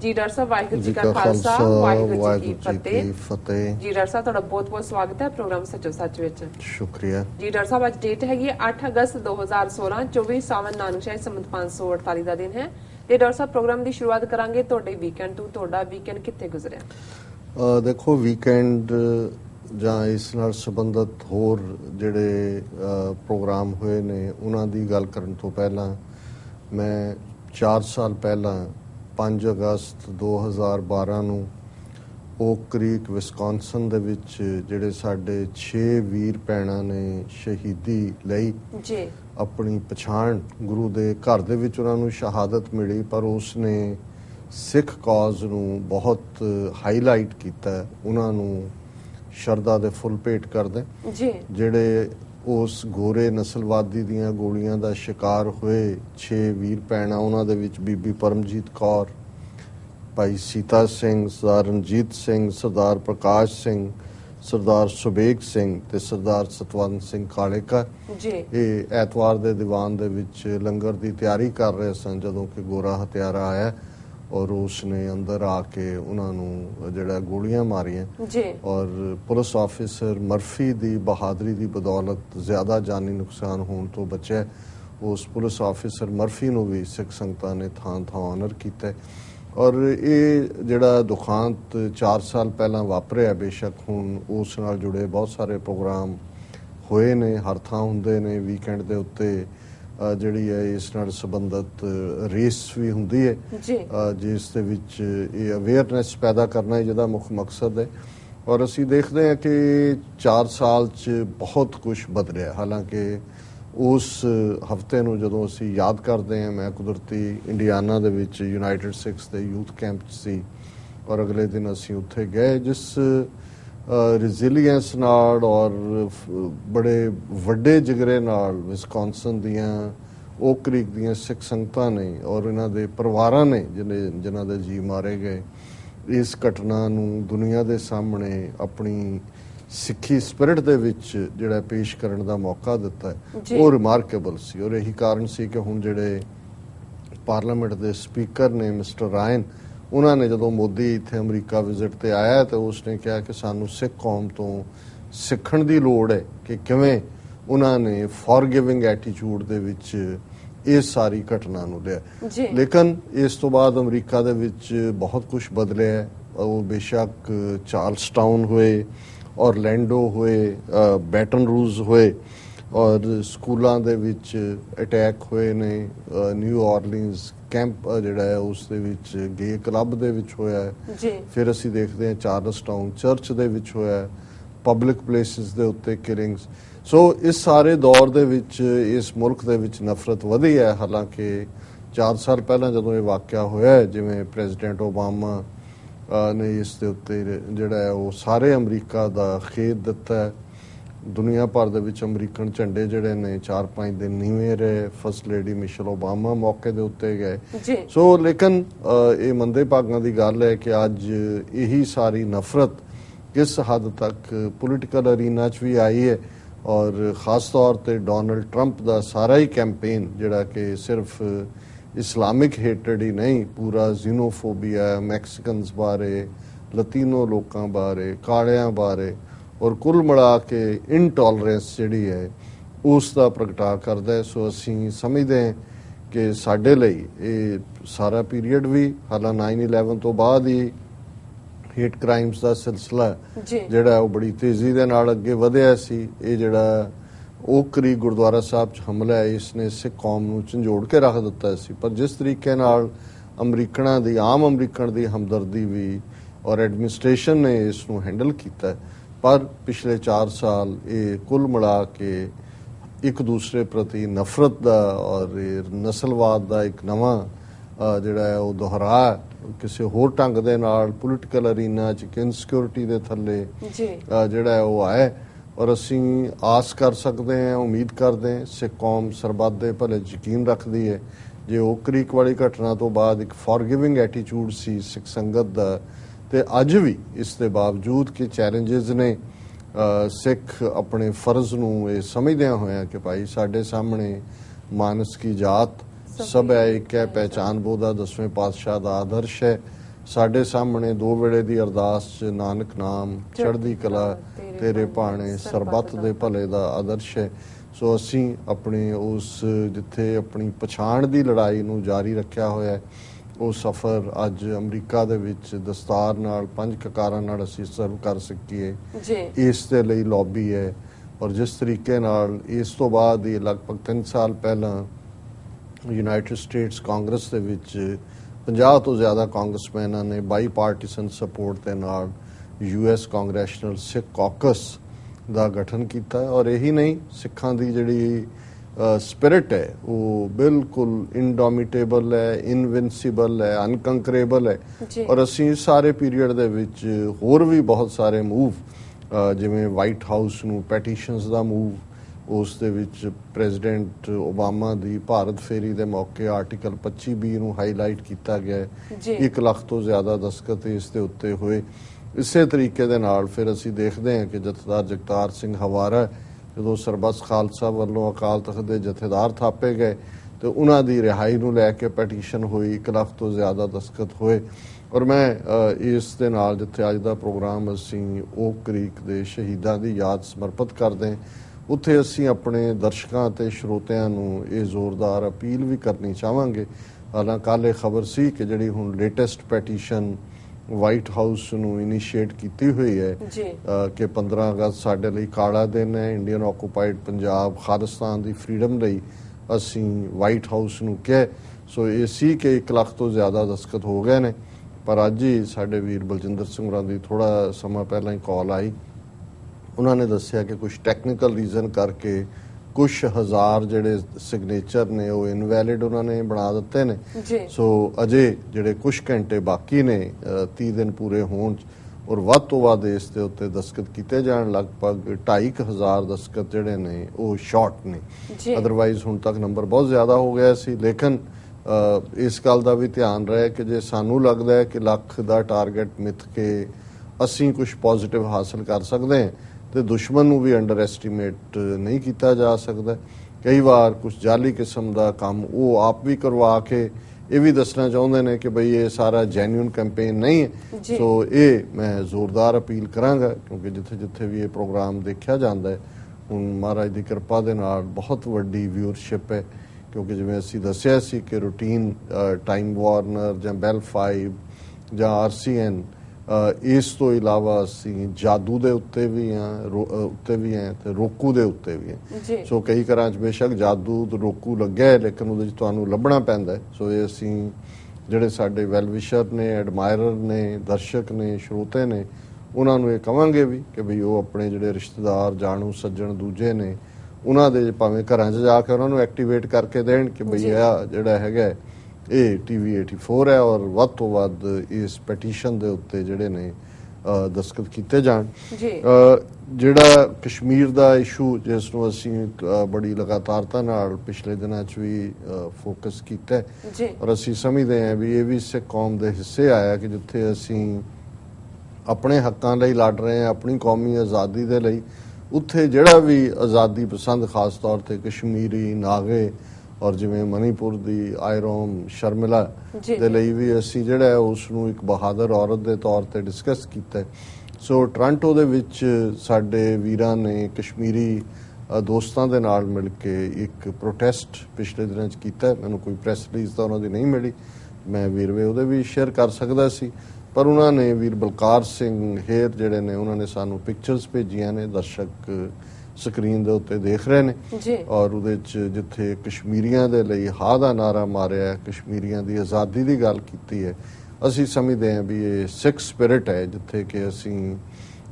ਜੀ ਡਾਕਟਰ ਸਾਹਿਬ ਵਾਹਿਗੁਰੂ ਜੀ ਕਾ ਖਾਲਸਾ ਵਾਹਿਗੁਰੂ ਜੀ ਕੀ ਫਤਿਹ। ਜੀ ਡਾਕਟਰ ਸਾਹਿਬ ਤੁਹਾਡਾ ਬਹੁਤ ਬਹੁਤ ਸਵਾਗਤ ਹੈ ਪ੍ਰੋਗਰਾਮ ਸੱਚੋ ਸੱਚ ਵਿੱਚ। ਸ਼ੁਕਰੀਆ। ਜੀ ਡਾਕਟਰ ਸਾਹਿਬ ਅੱਜ ਡੇਟ ਹੈਗੀ ਹੈ 8 ਅਗਸਤ 2016 24 ਸਾਵਨ ਨਾਨਕਸ਼ਾਹੀ ਸੰਮਤ 548 ਦਾ ਦਿਨ ਹੈ। ਤੇ ਡਾਕਟਰ ਸਾਹਿਬ ਪ੍ਰੋਗਰਾਮ ਦੀ ਸ਼ੁਰੂਆਤ ਕਰਾਂਗੇ ਤੁਹਾਡੇ ਵੀਕਐਂਡ ਤੋਂ। ਤੁਹਾਡਾ ਵੀਕਐਂਡ ਕਿੱਥੇ ਗੁਜ਼ਰਿਆ? ਅ, ਦੇਖੋ ਵੀਕਐਂਡ ਜਾਂ ਇਸ ਨਾਲ ਸੰਬੰਧਿਤ ਹੋਰ ਜਿਹੜੇ ਪ੍ਰੋਗਰਾਮ ਹੋਏ ਨੇ ਉਹਨਾਂ ਦੀ ਗੱਲ ਕਰਨ ਤੋਂ ਪਹਿਲਾਂ ਮੈਂ 4 ਸਾਲ ਪਹਿਲਾਂ 5 ਅਗਸਤ 2012 ਨੂੰ ਓਕ ਕ੍ਰੀਕ ਵਿਸਕੌਨਸਨ ਦੇ ਵਿੱਚ ਜਿਹੜੇ ਸਾਡੇ 6 ਵੀਰ ਭੈਣਾਂ ਨੇ ਸ਼ਹੀਦੀ ਲਈ ਜੀ ਆਪਣੀ ਪਛਾਣ ਗੁਰੂ ਦੇ ਘਰ ਦੇ ਵਿੱਚ ਉਹਨਾਂ ਨੂੰ ਸ਼ਹਾਦਤ ਮਿਲੀ ਪਰ ਉਸ ਨੇ ਸਿੱਖ ਕਾਜ਼ ਨੂੰ ਬਹੁਤ ਹਾਈਲਾਈਟ ਕੀਤਾ। ਉਹਨਾਂ ਨੂੰ ਸ਼ਰਧਾ ਦੇ ਫੁੱਲ ਭੇਟ ਕਰਦੇ ਜੀ ਜਿਹੜੇ ਉਸ ਗੋਰੇ ਨਸਲਵਾਦੀ ਦੀਆਂ ਗੋਲੀਆਂ ਦਾ ਸ਼ਿਕਾਰ ਹੋਏ 6 ਵੀਰ ਭੈਣਾਂ ਉਹਨਾਂ ਦੇ ਵਿੱਚ ਬੀਬੀ ਪਰਮਜੀਤ ਕੌਰ ਭਾਈ ਸੀਤਾ ਸਿੰਘ ਸਰਦਾਰ ਰਣਜੀਤ ਸਿੰਘ ਸਰਦਾਰ ਪ੍ਰਕਾਸ਼ ਸਿੰਘ ਸਰਦਾਰ ਸੁਬੇਗ ਸਿੰਘ ਤੇ ਸਰਦਾਰ ਸਤਵੰਤ ਸਿੰਘ ਕਾਲੇਕਾ ਜੀ। ਇਹ ਐਤਵਾਰ ਦੇ ਦੀਵਾਨ ਦੇ ਵਿੱਚ ਲੰਗਰ ਦੀ ਤਿਆਰੀ ਕਰ ਰਹੇ ਸਨ ਜਦੋਂ ਕਿ ਗੋਰਾ ਹਥਿਆਰਾ ਆਇਆ। ਔਰ ਉਸ ਨੇ ਅੰਦਰ ਆ ਕੇ ਉਹਨਾਂ ਨੂੰ ਜਿਹੜਾ ਗੋਲੀਆਂ ਮਾਰੀਆਂ ਜੀ ਔਰ ਪੁਲਿਸ ਆਫੀਸਰ ਮਰਫੀ ਦੀ ਬਹਾਦਰੀ ਦੀ ਬਦੌਲਤ ਜ਼ਿਆਦਾ ਜਾਨੀ ਨੁਕਸਾਨ ਹੋਣ ਤੋਂ ਬਚਿਆ ਉਸ ਪੁਲਿਸ ਆਫੀਸਰ ਮਰਫੀ ਨੂੰ ਵੀ ਸਿੱਖ ਸੰਗਤਾਂ ਨੇ ਥਾਂ ਥਾਂ ਆਨਰ ਕੀਤਾ। ਔਰ ਇਹ ਜਿਹੜਾ ਦੁਖਾਂਤ 4 ਸਾਲ ਪਹਿਲਾਂ ਵਾਪਰਿਆ ਬੇਸ਼ੱਕ ਹੁਣ ਉਸ ਨਾਲ ਜੁੜੇ ਬਹੁਤ ਸਾਰੇ ਪ੍ਰੋਗਰਾਮ ਹੋਏ ਨੇ ਹਰ ਥਾਂ ਹੁੰਦੇ ਨੇ ਵੀਕਐਂਡ ਦੇ ਉੱਤੇ ਜਿਹੜੀ ਹੈ ਇਸ ਨਾਲ ਸੰਬੰਧਿਤ ਰੇਸ ਵੀ ਹੁੰਦੀ ਹੈ। ਜੀ। ਜਿਸ ਦੇ ਵਿੱਚ ਇਹ ਅਵੇਅਰਨੈਸ ਪੈਦਾ ਕਰਨਾ ਹੈ ਜਿਹਦਾ ਮੁੱਖ ਮਕਸਦ ਹੈ। ਔਰ ਅਸੀਂ ਦੇਖਦੇ ਹਾਂ ਕਿ 4 ਸਾਲ 'ਚ ਬਹੁਤ ਕੁਝ ਬਦਲਿਆ। ਹਾਲਾਂਕਿ ਉਸ ਹਫ਼ਤੇ ਨੂੰ ਜਦੋਂ ਅਸੀਂ ਯਾਦ ਕਰਦੇ ਹਾਂ ਮੈਂ ਕੁਦਰਤੀ ਇੰਡੀਆਨਾ ਦੇ ਵਿੱਚ ਯੂਨਾਈਟਿਡ ਸਿਕਸ ਦੇ ਯੂਥ ਕੈਂਪ ਸੀ। ਔਰ ਅਗਲੇ ਦਿਨ ਅਸੀਂ ਉੱਥੇ ਗਏ ਜਿਸ ਰੈਜ਼ਿਲੀਅੰਸ ਨਾਲ ਔਰ ਬੜੇ ਵੱਡੇ ਜਿਗਰੇ ਨਾਲ ਵਿਸਕੌਨਸਨ ਦੀਆਂ ਓਕ ਕ੍ਰੀਕ ਦੀਆਂ ਸਿੱਖ ਸੰਗਤਾਂ ਨੇ ਔਰ ਇਹਨਾਂ ਦੇ ਪਰਿਵਾਰਾਂ ਨੇ ਜਿਹਨੇ ਜਿਨ੍ਹਾਂ ਦੇ ਜੀ ਮਾਰੇ ਗਏ ਇਸ ਘਟਨਾ ਨੂੰ ਦੁਨੀਆ ਦੇ ਸਾਹਮਣੇ ਆਪਣੀ ਸਿੱਖੀ ਸਪਿਰਿਟ ਦੇ ਵਿੱਚ ਜਿਹੜਾ ਪੇਸ਼ ਕਰਨ ਦਾ ਮੌਕਾ ਦਿੱਤਾ। ਉਹ ਰਿਮਾਰਕੇਬਲ ਸੀ ਔਰ ਇਹੀ ਕਾਰਨ ਸੀ ਕਿ ਹੁਣ ਜਿਹੜੇ ਪਾਰਲੀਮੈਂਟ ਦੇ ਸਪੀਕਰ ਨੇ ਮਿਸਟਰ ਰਾਇਨ ਉਹਨਾਂ ਨੇ ਜਦੋਂ ਮੋਦੀ ਇੱਥੇ ਅਮਰੀਕਾ ਵਿਜ਼ਿਟ ਤੇ ਆਇਆ ਤੇ ਉਸਨੇ ਕਿਹਾ ਕਿ ਸਾਨੂੰ ਸਿੱਖ ਕੌਮ ਤੋਂ ਸਿੱਖਣ ਦੀ ਲੋੜ ਹੈ ਕਿ ਕਿਵੇਂ ਉਹਨਾਂ ਨੇ ਫੋਰਗਿਵਿੰਗ ਐਟੀਟਿਊਡ ਦੇ ਵਿੱਚ ਇਸ ਸਾਰੀ ਘਟਨਾ ਨੂੰ ਲਿਆ। ਲੇਕਿਨ ਇਸ ਤੋਂ ਬਾਅਦ ਅਮਰੀਕਾ ਦੇ ਵਿੱਚ ਬਹੁਤ ਕੁਝ ਬਦਲਿਆ ਹੈ। ਉਹ ਬੇਸ਼ੱਕ ਚਾਰਲਸ ਟਾਊਨ ਹੋਏ ਔਰਲੈਂਡੋ ਹੋਏ ਬੈਟਨ ਰੂਜ਼ ਹੋਏ। ਔਰ ਸਕੂਲਾਂ ਦੇ ਵਿੱਚ ਅਟੈਕ ਹੋਏ ਨੇ ਨਿਊ ਆਰਲੀਨਸ ਕੈਂਪ ਜਿਹੜਾ ਹੈ ਉਸ ਦੇ ਵਿੱਚ ਗੇ ਕਲੱਬ ਦੇ ਵਿੱਚ ਹੋਇਆ ਹੈ। ਜੀ। ਫਿਰ ਅਸੀਂ ਦੇਖਦੇ ਹਾਂ ਚਾਰਲਸ ਟਾਊਨ ਚਰਚ ਦੇ ਵਿੱਚ ਹੋਇਆ ਪਬਲਿਕ ਪਲੇਸਿਸ ਦੇ ਉੱਤੇ ਕਿਲਿੰਗਸ ਸੋ ਇਸ ਸਾਰੇ ਦੌਰ ਦੇ ਵਿੱਚ ਇਸ ਮੁਲਕ ਦੇ ਵਿੱਚ ਨਫ਼ਰਤ ਵਧੀ ਹੈ। ਹਾਲਾਂਕਿ 4 ਸਾਲ ਪਹਿਲਾਂ ਜਦੋਂ ਇਹ ਵਾਕਿਆ ਹੋਇਆ ਹੈ, ਜਿਵੇਂ ਪ੍ਰੈਜ਼ੀਡੈਂਟ ਓਬਾਮਾ ਨੇ ਇਸ ਦੇ ਉੱਤੇ ਜਿਹੜਾ ਹੈ ਉਹ ਸਾਰੇ ਅਮਰੀਕਾ ਦਾ ਖੇਦ ਦਿੱਤਾ ਹੈ। ਦੁਨੀਆ ਭਰ ਦੇ ਵਿੱਚ ਅਮਰੀਕਨ ਝੰਡੇ ਜਿਹੜੇ ਨੇ 4-5 ਦਿਨ ਨੀਵੇਂ ਰਹੇ। ਫਸਟ ਲੇਡੀ ਮਿਸ਼ਲ ਓਬਾਮਾ ਮੌਕੇ ਦੇ ਉੱਤੇ ਗਏ। ਸੋ ਲੇਕਿਨ ਇਹ ਮੰਦੇ ਭਾਗਾਂ ਦੀ ਗੱਲ ਹੈ ਕਿ ਅੱਜ ਇਹੀ ਸਾਰੀ ਨਫ਼ਰਤ ਕਿਸ ਹੱਦ ਤੱਕ ਪੋਲਿਟੀਕਲ ਅਰੀਨਾ 'ਚ ਵੀ ਆਈ ਹੈ ਔਰ ਖਾਸ ਤੌਰ ਤੇ ਡੋਨਲਡ ਟਰੰਪ ਦਾ ਸਾਰਾ ਹੀ ਕੈਂਪੇਨ ਜਿਹੜਾ ਕਿ ਸਿਰਫ ਇਸਲਾਮਿਕ ਹੇਟਡ ਹੀ ਨਹੀਂ ਪੂਰਾ ਜ਼ੀਨੋਫੋਬੀਆ ਮੈਕਸੀਕਨਸ ਬਾਰੇ ਲਤੀਨੋ ਲੋਕਾਂ ਬਾਰੇ ਕਾਲਿਆਂ ਬਾਰੇ ਔਰ ਕੁੱਲ ਮਿਲਾ ਕੇ ਇਨਟੋਲਰੈਂਸ ਜਿਹੜੀ ਹੈ ਉਸ ਦਾ ਪ੍ਰਗਟਾ ਕਰਦਾ ਹੈ। ਸੋ ਅਸੀਂ ਸਮਝਦੇ ਹਾਂ ਕਿ ਸਾਡੇ ਲਈ ਇਹ ਸਾਰਾ ਪੀਰੀਅਡ ਵੀ ਹਾਲਾਂ 9/11 ਤੋਂ ਬਾਅਦ ਹੀ ਹੇਟ ਕ੍ਰਾਈਮਸ ਦਾ ਸਿਲਸਿਲਾ ਜਿਹੜਾ ਉਹ ਬੜੀ ਤੇਜ਼ੀ ਦੇ ਨਾਲ ਅੱਗੇ ਵਧਿਆ ਸੀ। ਇਹ ਜਿਹੜਾ ਓਕਰੀ ਗੁਰਦੁਆਰਾ ਸਾਹਿਬ 'ਚ ਹਮਲਾ ਹੈ ਇਸ ਨੇ ਸਿੱਖ ਕੌਮ ਨੂੰ ਝੰਜੋੜ ਕੇ ਰੱਖ ਦਿੱਤਾ ਸੀ। ਪਰ ਜਿਸ ਤਰੀਕੇ ਨਾਲ ਅਮਰੀਕਨਾਂ ਦੀ ਆਮ ਅਮਰੀਕਨ ਦੀ ਹਮਦਰਦੀ ਵੀ ਔਰ ਐਡਮਿਨਿਸਟ੍ਰੇਸ਼ਨ ਨੇ ਇਸ ਨੂੰ ਹੈਂਡਲ ਕੀਤਾ ਹੈ। ਪਰ ਪਿਛਲੇ 4 ਸਾਲ ਇਹ ਕੁੱਲ ਮਿਲਾ ਕੇ ਇੱਕ ਦੂਸਰੇ ਪ੍ਰਤੀ ਨਫ਼ਰਤ ਦਾ ਔਰ ਨਸਲਵਾਦ ਦਾ ਇੱਕ ਨਵਾਂ ਜਿਹੜਾ ਹੈ ਉਹ ਦੁਹਰਾ ਕਿਸੇ ਹੋਰ ਢੰਗ ਦੇ ਨਾਲ ਪੋਲਿਟੀਕਲ ਅਰੀਨਾ ਚ ਇਨਸਿਕਿਉਰਿਟੀ ਦੇ ਥੱਲੇ ਜੀ। ਜਿਹੜਾ ਹੈ ਉਹ ਆਇਆ ਹੈ। ਔਰ ਅਸੀਂ ਆਸ ਕਰ ਸਕਦੇ ਹਾਂ ਉਮੀਦ ਕਰਦੇ ਹਾਂ ਸਿੱਖ ਕੌਮ ਸਰਬੱਤ ਦੇ ਭਲੇ ਯਕੀਨ ਰੱਖਦੀ ਹੈ। ਜੇ ਉਹ ਕਰੀਕ ਵਾਲੀ ਘਟਨਾ ਤੋਂ ਬਾਅਦ ਇੱਕ ਫੋਰਗਿਵਿੰਗ ਐਟੀਟਿਊਡ ਸੀ ਸਿੱਖ ਸੰਗਤ ਦਾ ਤੇ ਅੱਜ ਵੀ ਇਸ ਦੇ ਬਾਵਜੂਦ ਕਿ ਚੈਲੰਜਸ ਨੇ ਸਿੱਖ ਆਪਣੇ ਫਰਜ਼ ਨੂੰ ਇਹ ਸਮਝਦਿਆਂ ਹੋਇਆ ਕਿ ਭਾਈ ਸਾਡੇ ਸਾਹਮਣੇ ਮਾਨਸ ਕੀ ਜਾਤ ਸਭ ਹੈ, ਇੱਕ ਹੈ, ਪਹਿਚਾਨ ਬੋਧਾ, ਦਸਵੇਂ ਪਾਤਸ਼ਾਹ ਦਾ ਆਦਰਸ਼ ਹੈ। ਸਾਡੇ ਸਾਹਮਣੇ ਦੋ ਵੇਲੇ ਦੀ ਅਰਦਾਸ ਚ ਨਾਨਕ ਨਾਮ, ਚੜ੍ਹਦੀ ਕਲਾ, ਤੇਰੇ ਭਾਣੇ, ਸਰਬੱਤ ਦੇ ਭਲੇ ਦਾ ਆਦਰਸ਼ ਹੈ। ਸੋ ਅਸੀਂ ਆਪਣੇ ਉਸ, ਜਿੱਥੇ ਆਪਣੀ ਪਛਾਣ ਦੀ ਲੜਾਈ ਨੂੰ ਜਾਰੀ ਰੱਖਿਆ ਹੋਇਆ ਹੈ ਉਹ ਸਫ਼ਰ ਅੱਜ ਅਮਰੀਕਾ ਦੇ ਵਿੱਚ ਦਸਤਾਰ ਨਾਲ ਪੰਜ ਕਕਾਰਾਂ ਨਾਲ ਅਸੀਂ ਸਰਵ ਕਰ ਸਕੀਏ। ਜੀ। ਇਸ ਦੇ ਲਈ ਲੌਬੀ ਹੈ ਔਰ ਜਿਸ ਤਰੀਕੇ ਨਾਲ ਇਸ ਤੋਂ ਬਾਅਦ ਹੀ ਲਗਭਗ 3 ਸਾਲ ਪਹਿਲਾਂ ਯੂਨਾਈਟਿਡ ਸਟੇਟਸ ਕਾਂਗਰਸ ਦੇ ਵਿੱਚ 50 ਤੋਂ ਜ਼ਿਆਦਾ ਕਾਂਗਰਸਮੈਨਾਂ ਨੇ ਬਾਈ ਪਾਰਟੀਸਨ ਸਪੋਰਟ ਦੇ ਨਾਲ ਯੂਐਸ ਕਾਂਗਰੈਸ਼ਨਲ ਸਿੱਖ ਕਾਕਸ ਦਾ ਗਠਨ ਕੀਤਾ ਔਰ ਇਹੀ ਨਹੀਂ ਸਿੱਖਾਂ ਦੀ ਜਿਹੜੀ ਸਪਿਰਿਟ ਹੈ ਉਹ ਬਿਲਕੁਲ ਇਨਡੋਮਿਟੇਬਲ ਹੈ ਇਨਵਿੰਸੀਬਲ ਹੈ ਅਨਕੰਕਰੇਬਲ ਹੈ। ਔਰ ਅਸੀਂ ਸਾਰੇ ਪੀਰੀਅਡ ਦੇ ਵਿੱਚ ਹੋਰ ਵੀ ਬਹੁਤ ਸਾਰੇ ਮੂਵ ਜਿਵੇਂ ਵਾਈਟ ਹਾਊਸ ਨੂੰ ਪੈਟੀਸ਼ਨਸ ਦਾ ਮੂਵ ਉਸ ਦੇ ਵਿੱਚ ਪ੍ਰੈਜ਼ੀਡੈਂਟ ਓਬਾਮਾ ਦੀ ਭਾਰਤ ਫੇਰੀ ਦੇ ਮੌਕੇ ਆਰਟੀਕਲ 25 ਬੀ ਨੂੰ ਹਾਈਲਾਈਟ ਕੀਤਾ ਗਿਆ ਹੈ ਜੀ। 1 ਲੱਖ ਤੋਂ ਜ਼ਿਆਦਾ ਦਸਤਖਤ ਇਸ ਦੇ ਉੱਤੇ ਹੋਏ ਇਸੇ ਤਰੀਕੇ ਦੇ ਨਾਲ ਫਿਰ ਅਸੀਂ ਦੇਖਦੇ ਹਾਂ ਕਿ ਜਥੇਦਾਰ ਜਗਤਾਰ ਸਿੰਘ ਹਵਾਰਾ ਜਦੋਂ ਸਰਬੱਤ ਖਾਲਸਾ ਵੱਲੋਂ ਅਕਾਲ ਤਖਤ ਦੇ ਜਥੇਦਾਰ ਥਾਪੇ ਗਏ ਤੇ ਉਹਨਾਂ ਦੀ ਰਿਹਾਈ ਨੂੰ ਲੈ ਕੇ ਪੈਟੀਸ਼ਨ ਹੋਈ 1 ਲੱਖ ਤੋਂ ਜ਼ਿਆਦਾ ਦਸਤਖਤ ਹੋਏ। ਔਰ ਮੈਂ ਇਸ ਦੇ ਨਾਲ ਜਿੱਥੇ ਅੱਜ ਦਾ ਪ੍ਰੋਗਰਾਮ ਅਸੀਂ ਓਕ ਕ੍ਰੀਕ ਦੇ ਸ਼ਹੀਦਾਂ ਦੀ ਯਾਦ ਸਮਰਪਿਤ ਕਰਦੇ ਉੱਥੇ ਅਸੀਂ ਆਪਣੇ ਦਰਸ਼ਕਾਂ ਤੇ ਸਰੋਤਿਆਂ ਨੂੰ ਇਹ ਜ਼ੋਰਦਾਰ ਅਪੀਲ ਵੀ ਕਰਨੀ ਚਾਹਾਂਗੇ। ਹਾਲਾਂਕਿ ਕੱਲ੍ਹ ਇਹ ਖਬਰ ਸੀ ਕਿ ਜਿਹੜੀ ਹੁਣ ਲੇਟੈਸਟ ਪੈਟੀਸ਼ਨ ਵਾਈਟ ਹਾਊਸ ਨੂੰ ਇਨੀਸ਼ੀਏਟ ਕੀਤੀ ਹੋਈ ਹੈ ਕਿ 15 ਅਗਸਤ ਸਾਡੇ ਲਈ ਕਾਲਾ ਦਿਨ ਹੈ ਇੰਡੀਅਨ ਆਕੂਪਾਈਡ ਪੰਜਾਬ ਖਾਲਿਸਤਾਨ ਦੀ ਫਰੀडम ਲਈ ਅਸੀਂ ਵਾਈਟ ਹਾਊਸ ਨੂੰ ਕਿਹਾ ਸੋ ਇਹ ਸੀ ਕਿ 1 ਲੱਖ ਤੋਂ ਜ਼ਿਆਦਾ ਦਸਤਖਤ ਹੋ ਗਏ ਨੇ। ਪਰ ਅੱਜ ਹੀ ਸਾਡੇ ਵੀਰ ਬਲਜਿੰਦਰ ਸਿੰਘ ਹੋਰਾਂ ਦੀ ਥੋੜਾ ਸਮਾਂ ਪਹਿਲਾਂ ਹੀ ਕਾਲ ਆਈ। ਉਹਨਾਂ ਨੇ ਦੱਸਿਆ ਕਿ ਕੁਝ ਟੈਕਨੀਕਲ ਰੀਜ਼ਨ ਕਰਕੇ ਕੁਝ ਹਜ਼ਾਰ ਜਿਹੜੇ ਸਿਗਨੇਚਰ ਨੇ ਉਹ ਇਨਵੈਲਿਡ ਉਹਨਾਂ ਨੇ ਬਣਾ ਦਿੱਤੇ ਨੇ। ਸੋ ਅਜੇ ਜਿਹੜੇ ਕੁਝ ਘੰਟੇ ਬਾਕੀ ਨੇ ਅ, 30 ਦਿਨ ਪੂਰੇ ਹੋਣ 'ਚ ਔਰ ਵੱਧ ਤੋਂ ਵੱਧ ਇਸ ਦੇ ਉੱਤੇ ਦਸਤਖਤ ਕੀਤੇ ਜਾਣ ਲਗਭਗ 2.5000 ਦਸਤਖਤ ਜਿਹੜੇ ਨੇ ਉਹ ਸ਼ਾਰਟ ਨੇ। ਅਦਰਵਾਈਜ਼ ਹੁਣ ਤੱਕ ਨੰਬਰ ਬਹੁਤ ਜ਼ਿਆਦਾ ਹੋ ਗਿਆ ਸੀ। ਲੇਕਿਨ ਇਸ ਗੱਲ ਦਾ ਵੀ ਧਿਆਨ ਰਹੇ ਕਿ ਜੇ ਸਾਨੂੰ ਲੱਗਦਾ ਹੈ ਕਿ ਲੱਖ ਦਾ ਟਾਰਗੇਟ ਮਿੱਥ ਕੇ ਅਸੀਂ ਕੁਝ ਪੋਜ਼ਿਟਿਵ ਹਾਸਲ ਕਰ ਸਕਦੇ ਹਾਂ ਤੇ ਦੁਸ਼ਮਣ ਨੂੰ ਵੀ ਅੰਡਰ ਐਸਟੀਮੇਟ ਨਹੀਂ ਕੀਤਾ ਜਾ ਸਕਦਾ। ਕਈ ਵਾਰ ਕੁਝ ਜਾਲੀ ਕਿਸਮ ਦਾ ਕੰਮ ਉਹ ਆਪ ਵੀ ਕਰਵਾ ਕੇ ਇਹ ਵੀ ਦੱਸਣਾ ਚਾਹੁੰਦੇ ਨੇ ਕਿ ਭਈ ਇਹ ਸਾਰਾ ਜੈਨੂਇਨ ਕੈਂਪੇਨ ਨਹੀਂ ਹੈ। ਸੋ ਇਹ ਮੈਂ ਜ਼ੋਰਦਾਰ ਅਪੀਲ ਕਰਾਂਗਾ ਕਿਉਂਕਿ ਜਿੱਥੇ ਜਿੱਥੇ ਵੀ ਇਹ ਪ੍ਰੋਗਰਾਮ ਦੇਖਿਆ ਜਾਂਦਾ ਹੈ ਹੁਣ ਮਹਾਰਾਜ ਦੀ ਕਿਰਪਾ ਦੇ ਨਾਲ ਬਹੁਤ ਵੱਡੀ ਵਿਊਅਰਸ਼ਿਪ ਹੈ। ਕਿਉਂਕਿ ਜਿਵੇਂ ਅਸੀਂ ਦੱਸਿਆ ਸੀ ਕਿ ਰੂਟੀਨ ਟਾਈਮ ਵਾਰਨਰ ਜਾਂ ਬੈਲ 5 ਜਾਂ ਆਰਸੀਐਨ ਇਸ ਤੋਂ ਇਲਾਵਾ ਅਸੀਂ ਜਾਦੂ ਦੇ ਉੱਤੇ ਵੀ ਆ ਉੱਤੇ ਵੀ ਆ ਤੇ ਰੋਕੂ ਦੇ ਉੱਤੇ ਵੀ ਆ ਸੋ ਕਈ ਘਰਾਂ 'ਚ ਬੇਸ਼ੱਕ ਜਾਦੂ ਤੇ ਰੋਕੂ ਲੱਗਿਆ ਹੈ ਲੇਕਿਨ ਉਹਦੇ 'ਚ ਤੁਹਾਨੂੰ ਲੱਭਣਾ ਪੈਂਦਾ ਸੋ ਇਹ ਅਸੀਂ ਜਿਹੜੇ ਸਾਡੇ ਵੈਲ ਵਿਸ਼ਰ ਨੇ ਐਡਮਾਇਰਰ ਨੇ ਦਰਸ਼ਕ ਨੇ ਸਰੋਤੇ ਨੇ ਉਹਨਾਂ ਨੂੰ ਇਹ ਕਵਾਂਗੇ ਵੀ ਕਿ ਵੀ ਉਹ ਆਪਣੇ ਜਿਹੜੇ ਰਿਸ਼ਤੇਦਾਰ ਜਾਣੂ ਸੱਜਣ ਦੂਜੇ ਨੇ ਉਹਨਾਂ ਦੇ ਭਾਵੇਂ ਘਰਾਂ 'ਚ ਜਾ ਕੇ ਉਹਨਾਂ ਨੂੰ ਐਕਟੀਵੇਟ ਕਰਕੇ ਦੇਣ ਕਿ ਜੀ। ਇਹ ਜਿਹੜਾ ਹੈਗਾ ਇਹ ਟੀਵੀ 84 ਹੈ ਔਰ ਵੱਧ ਤੋਂ ਵੱਧ ਇਸ ਪੈਟੀਸ਼ਨ ਦੇ ਉੱਤੇ ਜਿਹੜੇ ਨੇ ਦਸਤਖਤ ਕੀਤੇ ਜਾਣ। ਜੀ। ਜਿਹੜਾ ਕਸ਼ਮੀਰ ਦਾ ਇਸ਼ੂ ਜਿਸ ਨੂੰ ਅਸੀਂ ਬੜੀ ਲਗਾਤਾਰਤਾ ਨਾਲ ਪਿਛਲੇ ਦਿਨਾਂ 'ਚ ਵੀ ਫੋਕਸ ਕੀਤਾ ਹੈ। ਜੀ। ਔਰ ਅਸੀਂ ਸਮਝਦੇ ਹਾਂ ਵੀ ਇਹ ਵੀ ਸਿੱਖ ਕੌਮ ਦੇ ਹਿੱਸੇ ਆਇਆ ਕਿ ਜਿੱਥੇ ਅਸੀਂ ਆਪਣੇ ਹੱਕਾਂ ਲਈ ਲੜ ਰਹੇ ਹਾਂ ਆਪਣੀ ਕੌਮੀ ਆਜ਼ਾਦੀ ਦੇ ਲਈ। ਉੱਥੇ ਜਿਹੜਾ ਵੀ ਆਜ਼ਾਦੀ ਪਸੰਦ ਖਾਸ ਤੌਰ ਤੇ ਕਸ਼ਮੀਰੀ ਨਾਗੇ ਔਰ ਜਿਵੇਂ ਮਨੀਪੁਰ ਦੀ ਆਇਰੋਮ ਸ਼ਰਮਿਲਾ। ਦੇ ਲਈ ਵੀ ਅਸੀਂ ਜਿਹੜਾ ਉਸ ਨੂੰ ਇੱਕ ਬਹਾਦਰ ਔਰਤ ਦੇ ਤੌਰ ਤੇ ਡਿਸਕਸ ਕੀਤਾ। ਸੋ ਟੋਰਾਂਟੋ ਦੇ ਵਿੱਚ ਸਾਡੇ ਵੀਰਾਂ ਨੇ ਕਸ਼ਮੀਰੀ ਦੋਸਤਾਂ ਦੇ ਨਾਲ ਮਿਲ ਕੇ ਇੱਕ ਪ੍ਰੋਟੈਸਟ ਪਿਛਲੇ ਦਿਨਾਂ 'ਚ ਕੀਤਾ। ਮੈਨੂੰ ਕੋਈ ਪ੍ਰੈਸ ਰਿਲੀਜ਼ ਤਾਂ ਉਹਨਾਂ ਦੀ ਨਹੀਂ ਮਿਲੀ ਮੈਂ ਵੀਰਵੇ ਉਹਦੇ ਵੀ ਸ਼ੇਅਰ ਕਰ ਸਕਦਾ ਸੀ ਪਰ ਉਹਨਾਂ ਨੇ ਵੀਰ ਬਲਕਾਰ ਸਿੰਘ ਹੇਰ ਜਿਹੜੇ ਨੇ ਉਹਨਾਂ ਨੇ ਸਾਨੂੰ ਪਿਕਚਰਸ ਭੇਜੀਆਂ ਨੇ ਦਰਸ਼ਕ ਸਕਰੀਨ ਦੇ ਉੱਤੇ ਦੇਖ ਰਹੇ ਨੇ। ਜੀ। ਔਰ ਉਹਦੇ ਚ ਜਿੱਥੇ ਕਸ਼ਮੀਰੀਆਂ ਦੇ ਲਈ ਹਾਂ ਦਾ ਨਾਰਾ ਮਾਰਿਆ ਹੈ, ਕਸ਼ਮੀਰੀਆਂ ਦੀ ਆਜ਼ਾਦੀ ਦੀ ਗੱਲ ਕੀਤੀ ਹੈ। ਅਸੀਂ ਸਮਝਦੇ ਹਾਂ ਵੀ ਇਹ ਸਿੱਖ ਸਪਿਰਿਟ ਹੈ ਜਿੱਥੇ ਕਿ ਅਸੀਂ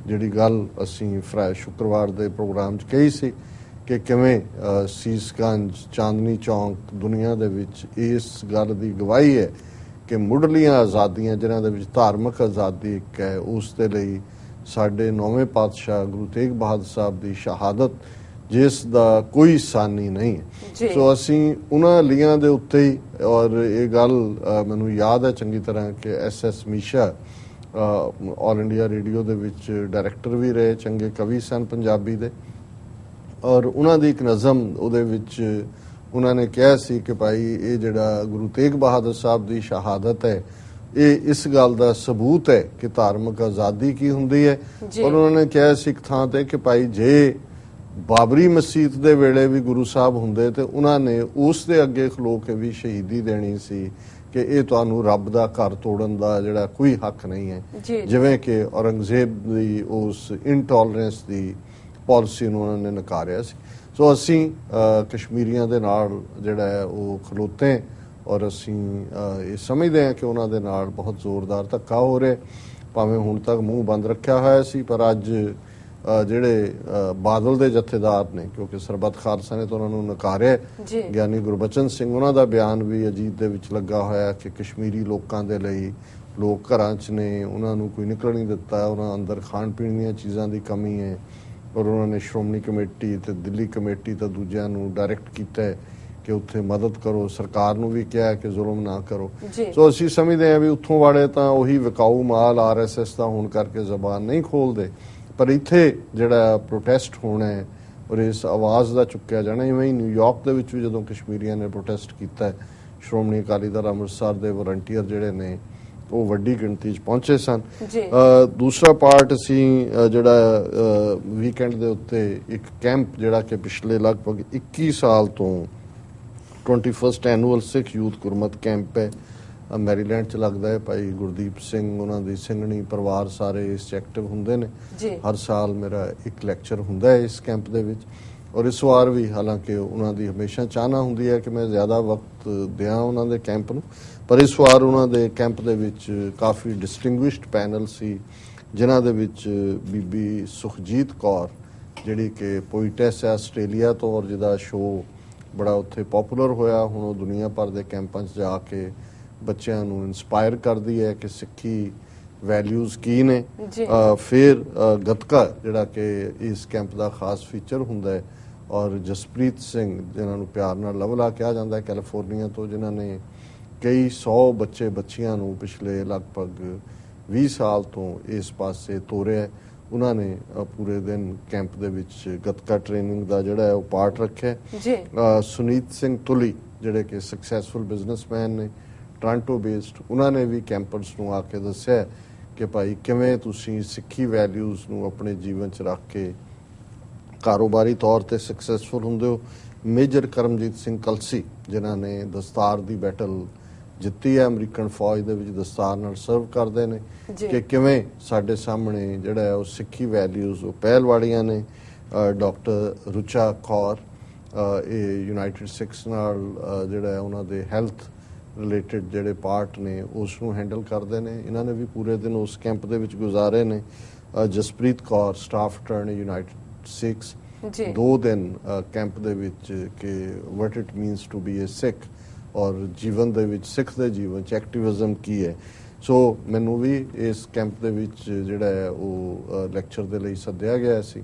ਜਿਹੜੀ ਗੱਲ ਅਸੀਂ ਫਰਾ ਸ਼ੁੱਕਰਵਾਰ ਦੇ ਪ੍ਰੋਗਰਾਮ 'ਚ ਕਹੀ ਸੀ ਕਿ ਕਿਵੇਂ ਸੀਸਗੰਜ ਚਾਂਦਨੀ ਚੌਂਕ ਦੁਨੀਆ ਦੇ ਵਿੱਚ ਇਸ ਗੱਲ ਦੀ ਗਵਾਹੀ ਹੈ ਕਿ ਮੁੱਢਲੀਆਂ ਆਜ਼ਾਦੀਆਂ ਜਿਨ੍ਹਾਂ ਦੇ ਵਿੱਚ ਧਾਰਮਿਕ ਆਜ਼ਾਦੀ ਇੱਕ ਹੈ ਉਸ ਦੇ ਲਈ ਸਾਡੇ ਨੌਵੇਂ ਪਾਤਸ਼ਾਹ ਗੁਰੂ ਤੇਗ ਬਹਾਦਰ ਸਾਹਿਬ ਦੀ ਸ਼ਹਾਦਤ ਜਿਸ ਦਾ ਕੋਈ ਸਾਨੀ ਨਹੀਂ ਸੋ ਅਸੀਂ ਉਹਨਾਂ ਲੀਆਂ ਦੇ ਉੱਤੇ ਹੀ ਔਰ ਇਹ ਗੱਲ ਮੈਨੂੰ ਯਾਦ ਹੈ ਚੰਗੀ ਤਰ੍ਹਾਂ ਕਿ S S Meesha All India Radio ਦੇ ਵਿੱਚ ਡਾਇਰੈਕਟਰ ਵੀ ਰਹੇ ਚੰਗੇ ਕਵੀ ਸਨ ਪੰਜਾਬੀ ਦੇ। ਔਰ ਉਹਨਾਂ ਦੀ ਇੱਕ ਨਜ਼ਮ ਉਹਦੇ ਵਿੱਚ ਉਹਨਾਂ ਨੇ ਕਿਹਾ ਸੀ ਕਿ ਭਾਈ ਇਹ ਜਿਹੜਾ ਗੁਰੂ ਤੇਗ ਬਹਾਦਰ ਸਾਹਿਬ ਦੀ ਸ਼ਹਾਦਤ ਹੈ ਇਹ ਇਸ ਗੱਲ ਦਾ ਸਬੂਤ ਹੈ ਕਿ ਧਾਰਮਿਕ ਆਜ਼ਾਦੀ ਕੀ ਹੁੰਦੀ ਹੈ। ਔਰ ਉਹਨਾਂ ਨੇ ਕਿਹਾ ਸੀ ਇੱਕ ਥਾਂ ਤੇ ਕਿ ਭਾਈ ਜੇ ਬਾਬਰੀ ਮਸਜਿਦ ਦੇ ਵੇਲੇ ਵੀ ਗੁਰੂ ਸਾਹਿਬ ਹੁੰਦੇ ਤੇ ਉਹਨਾਂ ਨੇ ਉਸ ਦੇ ਅੱਗੇ ਖਲੋ ਕੇ ਵੀ ਸ਼ਹੀਦੀ ਦੇਣੀ ਸੀ ਕਿ ਇਹ ਤੁਹਾਨੂੰ ਰੱਬ ਦਾ ਘਰ ਤੋੜਨ ਦਾ ਜਿਹੜਾ ਕੋਈ ਹੱਕ ਨਹੀਂ ਹੈ। ਜਿਵੇਂ ਕਿ ਔਰੰਗਜ਼ੇਬ ਦੀ ਉਸ ਇਨਟੋਲਰੈਂਸ ਦੀ ਪਾਲਿਸੀ ਨੂੰ ਉਹਨਾਂ ਨੇ ਨਕਾਰਿਆ ਸੀ ਸੋ ਅਸੀਂ ਕਸ਼ਮੀਰੀਆਂ ਦੇ ਨਾਲ ਜਿਹੜਾ ਹੈ ਉਹ ਖਲੋਤੇ ਔਰ ਅਸੀਂ ਇਹ ਸਮਝਦੇ ਹਾਂ ਕਿ ਉਹਨਾਂ ਦੇ ਨਾਲ ਬਹੁਤ ਜ਼ੋਰਦਾਰ ਧੱਕਾ ਹੋ ਰਿਹਾ ਭਾਵੇਂ ਹੁਣ ਤੱਕ ਮੂੰਹ ਬੰਦ ਰੱਖਿਆ ਹੋਇਆ ਸੀ ਪਰ ਅੱਜ ਜਿਹੜੇ ਬਾਦਲ ਦੇ ਜਥੇਦਾਰ ਨੇ ਕਿਉਂਕਿ ਸਰਬੱਤ ਖਾਲਸਾ ਨੇ ਤਾਂ ਉਹਨਾਂ ਨੂੰ ਨਕਾਰਿਆ। ਗਿਆਨੀ ਗੁਰਬਚਨ ਸਿੰਘ ਉਹਨਾਂ ਦਾ ਬਿਆਨ ਵੀ ਅਜੀਤ ਦੇ ਵਿੱਚ ਲੱਗਾ ਹੋਇਆ ਕਿ ਕਸ਼ਮੀਰੀ ਲੋਕਾਂ ਦੇ ਲਈ ਲੋਕ ਘਰਾਂ 'ਚ ਨੇ ਉਹਨਾਂ ਨੂੰ ਕੋਈ ਨਿਕਲ ਨਹੀਂ ਦਿੱਤਾ ਉਹਨਾਂ ਅੰਦਰ ਖਾਣ ਪੀਣ ਦੀਆਂ ਚੀਜ਼ਾਂ ਦੀ ਕਮੀ ਹੈ। ਔਰ ਉਹਨਾਂ ਨੇ ਸ਼੍ਰੋਮਣੀ ਕਮੇਟੀ ਤੇ ਦਿੱਲੀ ਕਮੇਟੀ ਤੇ ਦੂਜਿਆਂ ਨੂੰ ਡਾਇਰੈਕਟ ਕੀਤਾ ਹੈ। ਕਿ ਉੱਥੇ ਮਦਦ ਕਰੋ ਸਰਕਾਰ ਨੂੰ ਵੀ ਕਿਹਾ ਕਿ ਜ਼ੁਲਮ ਨਾ ਕਰੋ। ਸੋ ਅਸੀਂ ਸਮਝਦੇ ਹਾਂ ਵੀ ਉੱਥੋਂ ਵਾਲੇ ਤਾਂ ਉਹੀ ਵਿਕਾਊ ਮਾਲ ਆਰਐਸਐਸ ਦਾ ਹੋਣ ਕਰਕੇ ਜ਼ਬਾਨ ਨਹੀਂ ਖੋਲਦੇ ਪਰ ਇੱਥੇ ਜਿਹੜਾ ਪ੍ਰੋਟੈਸਟ ਹੋਣਾ ਹੈ ਔਰ ਇਸ ਆਵਾਜ਼ ਦਾ ਚੁੱਕਿਆ ਜਾਣਾ ਇਵੇਂ ਹੀ ਨਿਊਯਾਰਕ ਦੇ ਵਿੱਚ ਵੀ ਜਦੋਂ ਕਸ਼ਮੀਰੀਆਂ ਨੇ ਪ੍ਰੋਟੈਸਟ ਕੀਤਾ ਸ਼੍ਰੋਮਣੀ ਅਕਾਲੀ ਦਲ ਅੰਮ੍ਰਿਤਸਰ ਦੇ ਵਲੰਟੀਅਰ ਜਿਹੜੇ ਨੇ ਉਹ ਵੱਡੀ ਗਿਣਤੀ 'ਚ ਪਹੁੰਚੇ ਸਨ। ਦੂਸਰਾ ਪਾਰਟ ਅਸੀਂ ਜਿਹੜਾ ਵੀਕਐਂਡ ਦੇ ਉੱਤੇ ਇੱਕ ਕੈਂਪ ਜਿਹੜਾ ਕਿ ਪਿਛਲੇ ਲਗਭਗ 21 ਸਾਲ ਤੋਂ 21st annual Sikh youth Gurmat camp ਹੈ। ਮੈਰੀਲੈਂਡ ਚ ਲੱਗਦਾ ਹੈ ਭਾਈ ਗੁਰਦੀਪ ਸਿੰਘ ਉਹਨਾਂ ਦੀ ਸਿੰਘਣੀ ਪਰਿਵਾਰ ਸਾਰੇ ਇਸ ਐਕਟਿਵ ਹੁੰਦੇ ਨੇ। ਹਰ ਸਾਲ ਮੇਰਾ ਇੱਕ ਲੈਕਚਰ ਹੁੰਦਾ ਹੈ ਇਸ ਕੈਂਪ ਦੇ ਵਿੱਚ। ਔਰ ਇਸ ਵਾਰ ਵੀ ਹਾਲਾਂਕਿ ਉਹਨਾਂ ਦੀ ਹਮੇਸ਼ਾ ਚਾਹਨਾ ਹੁੰਦੀ ਹੈ ਕਿ ਮੈਂ ਜ਼ਿਆਦਾ ਵਕਤ ਦਿਆਂ ਉਹਨਾਂ ਦੇ ਕੈਂਪ ਨੂੰ। ਪਰ ਇਸ ਵਾਰ ਉਹਨਾਂ ਦੇ ਕੈਂਪ ਦੇ ਵਿੱਚ ਕਾਫੀ ਡਿਸਟਿੰਗੁਇਸ਼ਡ ਪੈਨਲ ਸੀ ਜਿਨ੍ਹਾਂ ਦੇ ਵਿੱਚ ਬੀਬੀ ਸੁਖਜੀਤ ਕੌਰ ਜਿਹੜੀ ਕਿ ਪੋਇਟੈਸ ਹੈ ਆਸਟ੍ਰੇਲੀਆ ਤੋਂ ਔਰ ਜਿਹਦਾ ਸ਼ੋਅ ਬੜਾ ਉੱਥੇ ਪਪੂਲਰ ਹੋਇਆ। ਹੁਣ ਉਹ ਦੁਨੀਆ ਭਰ ਦੇ ਕੈਂਪਾਂ 'ਚ ਜਾ ਕੇ ਬੱਚਿਆਂ ਨੂੰ ਇਨਸਪਾਇਰ ਕਰਦੀ ਹੈ ਕਿ ਸਿੱਖੀ ਵੈਲਿਊਜ਼ ਕੀ ਨੇ। ਫਿਰ ਗੱਤਕਾ ਜਿਹੜਾ ਕਿ ਇਸ ਕੈਂਪ ਦਾ ਖਾਸ ਫੀਚਰ ਹੁੰਦਾ ਹੈ। ਔਰ ਜਸਪ੍ਰੀਤ ਸਿੰਘ ਜਿਨ੍ਹਾਂ ਨੂੰ ਪਿਆਰ ਨਾਲ ਲਵਲਾ ਕਿਹਾ ਜਾਂਦਾ ਹੈ ਕੈਲੀਫੋਰਨੀਆ ਤੋਂ ਜਿਨ੍ਹਾਂ ਨੇ ਕਈ 100 ਬੱਚੇ ਬੱਚੀਆਂ ਨੂੰ ਪਿਛਲੇ ਲਗਭਗ 20 ਸਾਲ ਤੋਂ ਇਸ ਪਾਸੇ ਤੋਰਿਆ ਹੈ। ਉਹਨਾਂ ਨੇ ਪੂਰੇ ਦਿਨ ਕੈਂਪ ਦੇ ਵਿੱਚ ਗੱਤਕਾ ਟ੍ਰੇਨਿੰਗ ਦਾ ਜਿਹੜਾ ਹੈ ਉਹ ਪਾਰਟ ਰੱਖਿਆ। ਜੀ ਸੁਨੀਤ ਸਿੰਘ ਤੁਲੀ ਜਿਹੜੇ ਕਿ ਸਕਸੈਸਫੁਲ ਬਿਜ਼ਨਸਮੈਨ ਨੇ ਟ੍ਰਾਂਟੋ ਬੇਸਡ ਉਹਨਾਂ ਨੇ ਵੀ ਕੈਂਪਰਸ ਨੂੰ ਆ ਕੇ ਦੱਸਿਆ ਕਿ ਭਾਈ ਕਿਵੇਂ ਤੁਸੀਂ ਸਿੱਖੀ ਵੈਲਿਊਜ਼ ਨੂੰ ਆਪਣੇ ਜੀਵਨ 'ਚ ਰੱਖ ਕੇ ਕਾਰੋਬਾਰੀ ਤੌਰ ਤੇ ਸਕਸੈਸਫੁਲ ਹੁੰਦੇ ਹੋ ਮੇਜਰ ਕਰਮਜੀਤ ਸਿੰਘ ਕਲਸੀ ਜਿਨ੍ਹਾਂ ਨੇ ਦਸਤਾਰ ਦੀ ਬੈਟਲ ਜਿੱਤੀ ਹੈ ਅਮਰੀਕਨ ਫੌਜ ਦੇ ਵਿੱਚ ਦਸਤਾਰ ਨਾਲ ਸਰਵ ਕਰਦੇ ਨੇ। ਕਿ ਕਿਵੇਂ ਸਾਡੇ ਸਾਹਮਣੇ ਜਿਹੜਾ ਹੈ ਉਹ ਸਿੱਖੀ ਵੈਲਿਊਜ਼ ਉਹ ਪਹਿਲ ਵਾਲੀਆਂ ਨੇ ਡਾਕਟਰ ਰੁਚਾ ਕੌਰ ਇਹ ਯੂਨਾਈਟਿਡ ਸਿਕਸ ਨਾਲ ਜਿਹੜਾ ਹੈ ਉਹਨਾਂ ਦੇ ਹੈਲਥ ਰਿਲੇਟਡ ਜਿਹੜੇ ਪਾਰਟ ਨੇ ਉਸ ਨੂੰ ਹੈਂਡਲ ਕਰਦੇ ਨੇ ਇਹਨਾਂ ਨੇ ਵੀ ਪੂਰੇ ਦਿਨ ਉਸ ਕੈਂਪ ਦੇ ਵਿੱਚ ਗੁਜ਼ਾਰੇ ਨੇ Jaspreet Kaur staff turn united Sikhs ji. ਦੋ ਦਿਨ ਕੈਂਪ ਦੇ ਵਿੱਚ ਕਿ what it means to be a Sikh ਔਰ ਜੀਵਨ ਦੇ ਵਿੱਚ ਸਿੱਖ ਦੇ ਜੀਵਨ ਚ ਐਕਟਿਵਿਜ਼ਮ ਕੀ ਹੈ? ਸੋ ਮੈਨੂੰ ਵੀ ਇਸ ਕੈਂਪ ਦੇ ਵਿੱਚ ਜਿਹੜਾ ਹੈ ਉਹ ਲੈਕਚਰ ਦੇ ਲਈ ਸੱਦਿਆ ਗਿਆ ਸੀ।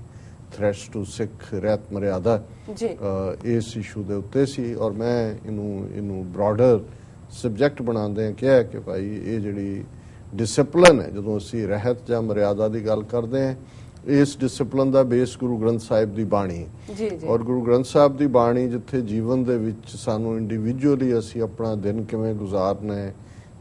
ਥ੍ਰੈਟਸ ਟੂ ਸਿੱਖ ਰਹਿਤ ਮਰਿਆਦਾ ਜੀ। ਇਸ ਇਸ਼ੂ ਦੇ ਉੱਤੇ ਸੀ। ਔਰ ਮੈਂ ਇਹਨੂੰ ਇਹਨੂੰ ਬ੍ਰੌਡਰ ਸਬਜੈਕਟ ਬਣਾਉਂਦੇ ਹਾਂ ਕਿਹਾ ਕਿ ਭਾਈ ਇਹ ਜਿਹੜੀ ਡਿਸਪਲਿਨ ਹੈ ਜਦੋਂ ਅਸੀਂ ਰਹਿਤ ਜਾਂ ਮਰਿਆਦਾ ਦੀ ਗੱਲ ਕਰਦੇ ਹਾਂ ਇਸ ਡਿਸਪਲਿਨ ਦਾ ਬੇਸ ਗੁਰੂ ਗ੍ਰੰਥ ਸਾਹਿਬ ਦੀ ਬਾਣੀ ਹੈ। ਜੀ ਜੀ। ਔਰ ਗੁਰੂ ਗ੍ਰੰਥ ਸਾਹਿਬ ਦੀ ਬਾਣੀ ਜਿੱਥੇ ਜੀਵਨ ਦੇ ਵਿੱਚ ਸਾਨੂੰ ਇੰਡੀਵਿਜੂਅਲੀ ਅਸੀਂ ਆਪਣਾ ਦਿਨ ਕਿਵੇਂ ਗੁਜ਼ਾਰਨਾ ਹੈ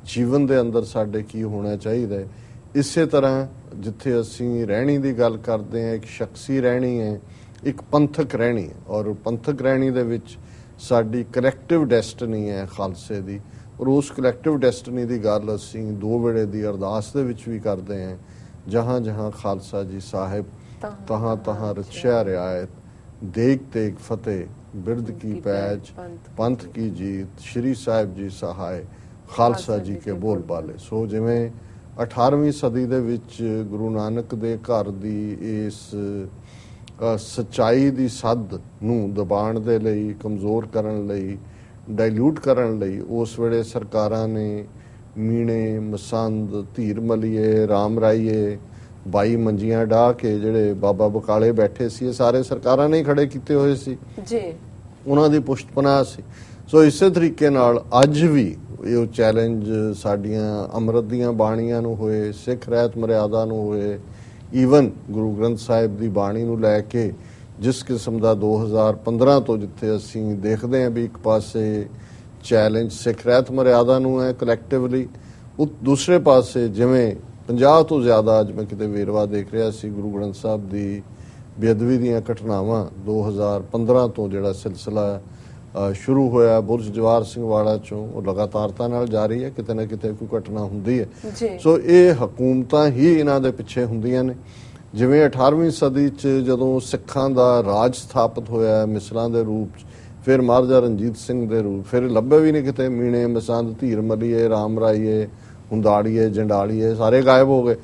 ਜੀਵਨ ਦੇ ਅੰਦਰ ਸਾਡੇ ਕੀ ਹੋਣਾ ਚਾਹੀਦਾ ਹੈ ਇਸੇ ਤਰ੍ਹਾਂ ਜਿੱਥੇ ਅਸੀਂ ਰਹਿਣੀ ਦੀ ਗੱਲ ਕਰਦੇ ਹਾਂ ਇੱਕ ਸ਼ਖਸੀ ਰਹਿਣੀ ਹੈ ਇੱਕ ਪੰਥਕ ਰਹਿਣੀ ਹੈ। ਔਰ ਪੰਥਕ ਰਹਿਣੀ ਦੇ ਵਿੱਚ ਸਾਡੀ ਕਲੈਕਟਿਵ ਡੈਸਟਨੀ ਹੈ ਖਾਲਸੇ ਦੀ। ਔਰ ਉਸ ਕਲੈਕਟਿਵ ਡੈਸਟਨੀ ਦੀ ਗੱਲ ਅਸੀਂ ਦੋ ਵੇਲੇ ਦੀ ਅਰਦਾਸ ਦੇ ਵਿੱਚ ਵੀ ਕਰਦੇ ਹਾਂ। ਜਹਾਂ ਜਹਾਂ ਖਾਲਸਾ ਜੀ ਸਾਹਿਬ ਤਹਾਂ ਤਹਾਂ ਤਹਾਂ ਰਚਿਆ ਰਿਆਇਤ ਦੇਖ ਤੇਗ ਫਤਿਹ ਬਿਰਦ ਕੀ ਪੈਜ ਪੰਥ ਕੀ ਜੀਤ। ਸ਼੍ਰੀ ਸਾਹਿਬ ਜੀ ਸਹਾਇ ਖਾਲਸਾ ਜੀ ਕੇ ਬੋਲ ਬਾਲੇ। ਸੋ ਜਿਵੇਂ 18ਵੀਂ ਸਦੀ ਦੇ ਵਿੱਚ ਗੁਰੂ ਨਾਨਕ ਦੇ ਘਰ ਦੀ ਇਸ ਸੱਚਾਈ ਦੀ ਸੱਦ ਨੂੰ ਦਬਾਉਣ ਦੇ ਲਈ ਕਮਜ਼ੋਰ ਕਰਨ ਲਈ ਡਾਇਲੂਟ ਕਰਨ ਲਈ ਉਸ ਵੇਲੇ ਸਰਕਾਰਾਂ ਨੇ ਮੀਣੇ ਮਸੰਦ ਧੀਰ ਮਲੀਏ ਰਾਮ ਰਾਈਏ 22 ਮੰਜੀਆਂ ਢਾ ਕੇ ਜਿਹੜੇ ਬਾਬਾ ਬਕਾਲੇ ਬੈਠੇ ਸੀ ਇਹ ਸਾਰੇ ਸਰਕਾਰਾਂ ਨੇ ਖੜੇ ਕੀਤੇ ਹੋਏ ਸੀ। ਜੀ। ਉਹਨਾਂ ਦੀ ਪੁਸ਼ਤਪਨਾਹ ਸੀ। ਸੋ ਇਸੇ ਤਰੀਕੇ ਨਾਲ ਅੱਜ ਵੀ ਇਹ ਚੈਲੰਜ ਸਾਡੀਆਂ ਅੰਮ੍ਰਿਤ ਦੀਆਂ ਬਾਣੀਆਂ ਨੂੰ ਹੋਏ ਸਿੱਖ ਰਹਿਤ ਮਰਿਆਦਾ ਨੂੰ ਹੋਏ ਈਵਨ ਗੁਰੂ ਗ੍ਰੰਥ ਸਾਹਿਬ ਦੀ ਬਾਣੀ ਨੂੰ ਲੈ ਕੇ ਜਿਸ ਕਿਸਮ ਦਾ 2015 ਤੋਂ ਜਿੱਥੇ ਅਸੀਂ ਦੇਖਦੇ ਹਾਂ ਵੀ ਇੱਕ ਪਾਸੇ ਚੈਲੰਜ ਸਿੱਖ ਰਹਿਤ ਮਰਿਆਦਾ ਨੂੰ ਹੈ ਕਲੈਕਟਿਵਲੀ ਉਹ ਦੂਸਰੇ ਪਾਸੇ ਜਿਵੇਂ 50 ਤੋਂ ਜ਼ਿਆਦਾ ਅੱਜ ਮੈਂ ਕਿਤੇ ਵੇਰਵਾ ਦੇਖ ਰਿਹਾ ਸੀ ਗੁਰੂ ਗ੍ਰੰਥ ਸਾਹਿਬ ਦੀ ਬੇਅਦਬੀ ਦੀਆਂ ਘਟਨਾਵਾਂ 2015 ਤੋਂ ਜਿਹੜਾ ਸਿਲਸਿਲਾ ਸ਼ੁਰੂ ਹੋਇਆ ਬੁਰਜ ਜਵਾਰ ਸਿੰਘ ਵਾਲਾ ਚੋਂ ਉਹ ਲਗਾਤਾਰਤਾ ਨਾਲ ਜਾਰੀ ਹੈ ਕਿਤੇ ਨਾ ਕਿਤੇ ਕੋਈ ਘਟਨਾ ਹੁੰਦੀ ਹੈ। ਸੋ ਇਹ ਹਕੂਮਤਾਂ ਹੀ ਇਹਨਾਂ ਦੇ ਪਿੱਛੇ ਹੁੰਦੀਆਂ ਨੇ। ਜਿਵੇਂ 18ਵੀਂ ਸਦੀ ਚ ਜਦੋਂ ਸਿੱਖਾਂ ਦਾ ਰਾਜ ਸਥਾਪਿਤ ਹੋਇਆ ਮਿਸਲਾਂ ਦੇ ਰੂਪ ਚ ਫਿਰ ਮਹਾਰਾਜਾ ਰਣਜੀਤ ਸਿੰਘ ਦੇ ਰੂਪ ਫਿਰ ਲੱਭੇ ਵੀ ਨਹੀਂ ਕਿਤੇ ਮੀਣੇ ਮਸੰਦ ਧੀਰ ਮਲੀਏ ਰਾਮ ਰਾਈਏ ਹੁੰਦਾੜੀਏ ਜੰਡਾਲੀਏ ਸਾਰੇ ਗਾਇਬ ਹੋ ਗਏ।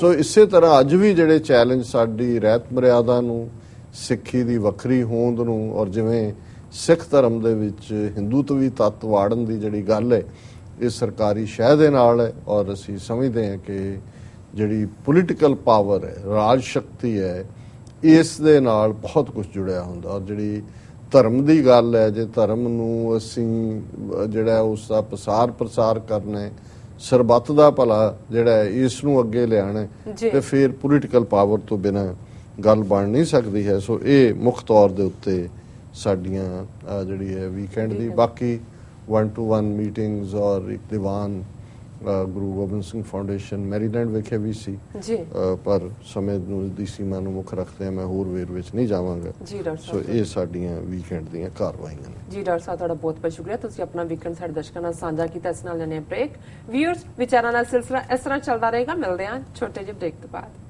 ਸੋ ਇਸੇ ਤਰ੍ਹਾਂ ਅੱਜ ਵੀ ਜਿਹੜੇ ਚੈਲੰਜ ਸਾਡੀ ਰਹਿਤ ਮਰਿਆਦਾ ਨੂੰ ਸਿੱਖੀ ਦੀ ਵੱਖਰੀ ਹੋਂਦ ਨੂੰ ਔਰ ਜਿਵੇਂ ਸਿੱਖ ਧਰਮ ਦੇ ਵਿੱਚ ਹਿੰਦੂਤਵੀ ਤੱਤ ਵਾੜਨ ਦੀ ਜਿਹੜੀ ਗੱਲ ਹੈ ਇਹ ਸਰਕਾਰੀ ਸ਼ਹਿ ਦੇ ਨਾਲ ਹੈ ਔਰ ਅਸੀਂ ਸਮਝਦੇ ਹਾਂ ਕਿ ਜਿਹੜੀ ਪੋਲੀਟੀਕਲ ਪਾਵਰ ਹੈ ਰਾਜ ਸ਼ਕਤੀ ਹੈ ਇਸ ਦੇ ਨਾਲ ਬਹੁਤ ਕੁਝ ਜੁੜਿਆ ਹੁੰਦਾ ਔਰ ਜਿਹੜੀ ਧਰਮ ਦੀ ਗੱਲ ਹੈ ਜੇ ਧਰਮ ਨੂੰ ਅਸੀਂ ਜਿਹੜਾ ਉਸ ਦਾ ਪ੍ਰਸਾਰ ਪ੍ਰਸਾਰ ਕਰਨਾ ਹੈ ਸਰਬੱਤ ਦਾ ਭਲਾ ਜਿਹੜਾ ਇਸ ਨੂੰ ਅੱਗੇ ਲਿਆਣਾ। ਤੇ ਫਿਰ ਪੋਲੀਟੀਕਲ ਪਾਵਰ ਤੋਂ ਬਿਨਾ ਗੱਲ ਬਣ ਨਹੀਂ ਸਕਦੀ ਹੈ ਸੋ ਇਹ ਮੁੱਖ ਤੌਰ ਦੇ ਉੱਤੇ ਸਾਡੀਆਂ ਜਿਹੜੀ ਹੈ ਵੀਕਐਂਡ ਦੀ ਬਾਕੀ 1 ਟੂ 1 ਮੀਟਿੰਗਸ ਔਰ ਇੱਕ ਦੀਵਾਨ ਗੁਰੂ ਗੋਬਿੰਦ ਸਿੰਘ ਫਾਊਂਡੇਸ਼ਨ ਮੈਰੀਲੈਂਡ ਵਿਖੇ ਵੀ ਸੀ। ਜੀ। ਪਰ ਸਮੇਂ ਨੂੰ ਦੀ ਸੀਮਾ ਨੂੰ ਮੁੱਖ ਰੱਖਦੇ ਮੈਂ ਹੋਰ ਵੇਰ ਵਿੱਚ ਨਹੀਂ ਜਾਵਾਂਗਾ। ਜੀ ਡਾਕਟਰ ਸੋ ਇਹ ਸਾਡੀਆਂ ਵੀਕਐਂਡ ਦੀਆਂ ਕਾਰਵਾਈਆਂ ਨੇ। ਜੀ ਡਾਕਟਰ ਸਾਹਿਬ ਤੁਹਾਡਾ ਬਹੁਤ ਬਹੁਤ ਸ਼ੁਕਰੀਆ। ਤੁਸੀਂ ਆਪਣਾ ਵੀਕਐਂਡ ਸਾਡੇ ਦਰਸ਼ਕਾਂ ਨਾਲ ਸਾਂਝਾ ਕੀਤਾ ਇਸ ਨਾਲ ਲੈਣੇ ਬ੍ਰੇਕ ਵਿਊਅਰਸ ਵਿਚਾਰਾਂ ਦਾ ਸਿਲਸਿਲਾ ਇਸ ਤਰ੍ਹਾਂ ਚੱਲਦਾ ਰਹੇਗਾ। ਮਿਲਦੇ ਹਾਂ ਛੋਟੇ ਜਿਹੇ ਬ੍ਰੇਕ ਤੋਂ ਬਾਅਦ।